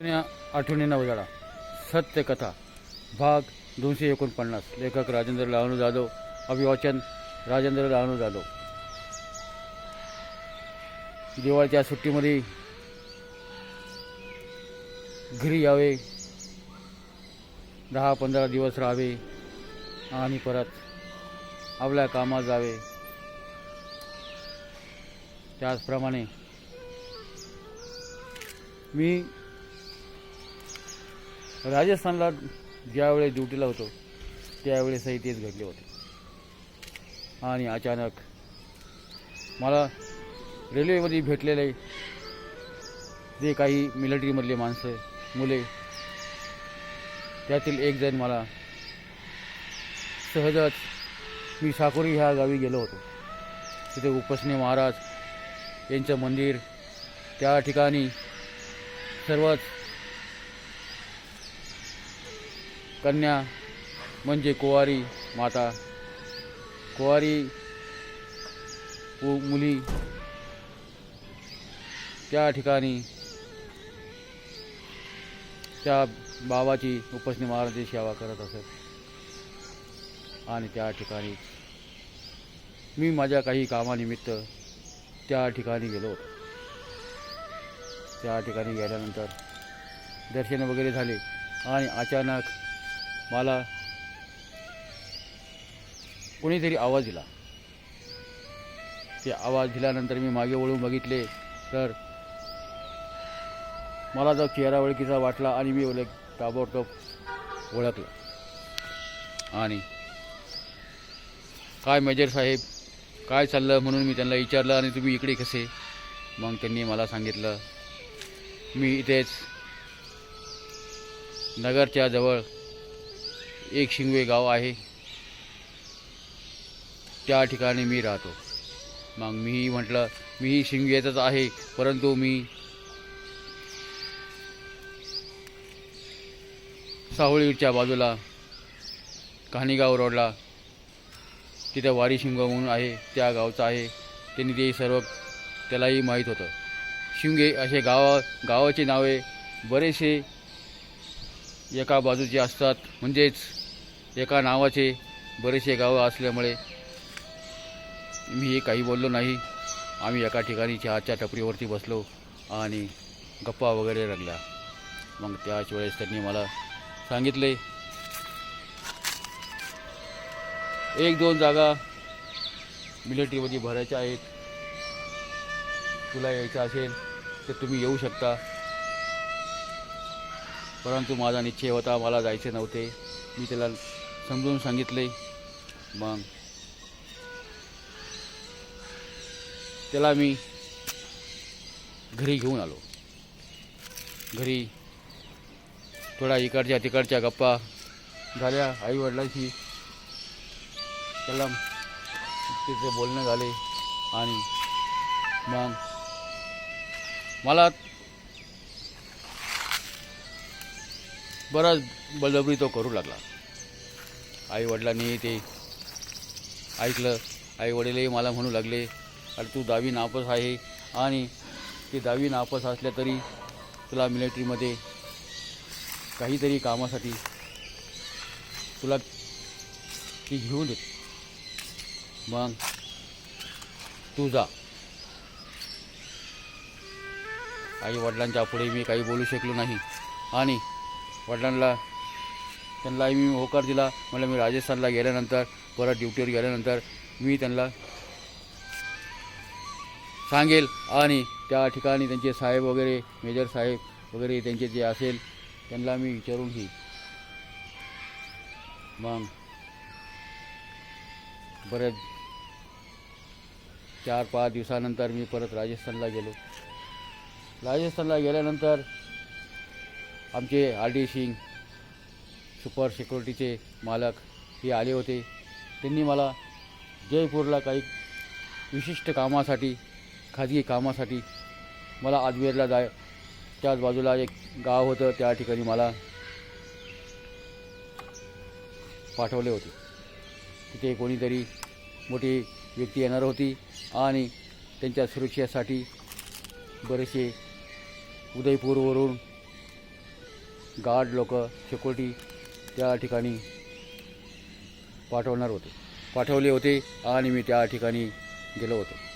आठवणी आठवणींना उजाळा सत्यकथा भाग दोनशे एकोणपन्नास. लेखक राजेंद्र लहानू जाधव अभिवाचन राजेंद्र लहानू जाधव. दिवाळीच्या सुट्टीमध्ये घरी यावे. दहा पंधरा दिवस राहावे आणि परत आपल्या कामात जावे. त्याचप्रमाणे मी राजस्थानला ज्यावेळेस ड्युटीला होतो त्यावेळेसही तेच घडले होते. आणि अचानक मला रेल्वेमध्ये भेटलेले जे काही मिलिटरीमधले माणसं मुले त्यातील एक जण मला सहजच मी साकोरी ह्या गावी गेलो होतो. तिथे उपसने महाराज यांचं मंदिर त्या ठिकाणी सर्वच कन्या म्हणजे कुवारी माता. कुवारी मुली. त्या ठिकाणी त्या बाबाची उपासनी महाराजांची सेवा करत असत. आणि त्या ठिकाणी मी माझ्या काही कामानिमित्त त्या ठिकाणी गेलो त्या ठिकाणी गेल्यानंतर दर्शन वगैरे झाले आणि अचानक मला कोणीतरी आवाज दिला. ते आवाज दिल्यानंतर मी मागे वळून बघितले तर मला जो चेहरा ओळखीचा वाटला आणि मी ओळख ताबडतोब ओळखलं. आणि काय मेजर साहेब काय चाललं? म्हणून मी त्यांना विचारलं आणि तुम्ही इकडे कसे? मग त्यांनी मला सांगितलं मी इथेच नगरच्या जवळ एक शिंगवे गाव आहे. त्या ठिकाणी मी राहतो. मग मीही म्हटलं मीही शिंगवेचंच आहे परंतु मी सावळीच्या बाजूला कहाणीगाव रोडला तिथं वारी शिंग म्हणून आहे त्या गावचं आहे. त्यांनी ते सर्व त्यालाही माहीत होतं. शिंगे असे गावा गावाची नावे बरेचसे एका बाजूचे असतात. म्हणजेच एका नावाचे बरेचसे गावं असल्यामुळे मी हे काही बोललो नाही. आम्ही एका ठिकाणी चहाच्या टपरीवरती बसलो आणि गप्पा वगैरे रंगल्या. मग त्याच वेळेस त्यांनी मला सांगितले एक दोन जागा मिलिटरीमध्ये भरायच्या आहेत. तुला यायचं असेल तर तुम्ही येऊ शकता. परंतु माझा निश्चय होता मला जायचे नव्हते. मी त्याला समजून सांगितले. मग त्याला मी घरी घेऊन आलो. घरी थोडा इकडच्या तिकडच्या गप्पा झाल्या. आईवडिलांशी त्याला तिथे बोलणं झाले आणि मग मला बराच बळजबरी तो करू लागला. आई वडिलांनी ते ऐकलं. आई वडीलही मला म्हणू लागले अरे तू दहावी नापास आहे आणि ते दहावी नापास असल्या तरी तुला मिलिटरीमध्ये काहीतरी कामासाठी तुला ती घेऊन देत मग तू जा. आई वडिलांच्या पुढे मी काही बोलू शकलो नाही आणि वडिलांना त्यांना मी होकार दिला. मला मी राजस्थानला गेल्यानंतर परत ड्युटीवर गेल्यानंतर मी त्यांना सांगेल आणि त्या ठिकाणी त्यांचे साहेब वगैरे मेजर साहेब वगैरे त्यांचे जे असेल त्यांना मी विचारून घेईन. मग बरेच चार पाच दिवसानंतर मी परत राजस्थानला गेलो. राजस्थानला गेल्यानंतर आमचे आर डी सिंग सुपर सिक्युरिटीचे मालक हे आले होते. त्यांनी मला जयपूरला काही विशिष्ट कामासाठी खाजगी कामासाठी मला अजमेरला जाय त्याच बाजूला एक गाव होतं त्या ठिकाणी मला पाठवले होते. तिथे कोणीतरी मोठी व्यक्ती येणार होती आणि त्यांच्या सुरक्षेसाठी बरेचसे उदयपूरवरून गार्ड लोक सिक्युरिटी त्या ठिकाणी पाठवणार होते. पाठवले होते आणि मी त्या ठिकाणी गेलो होतो.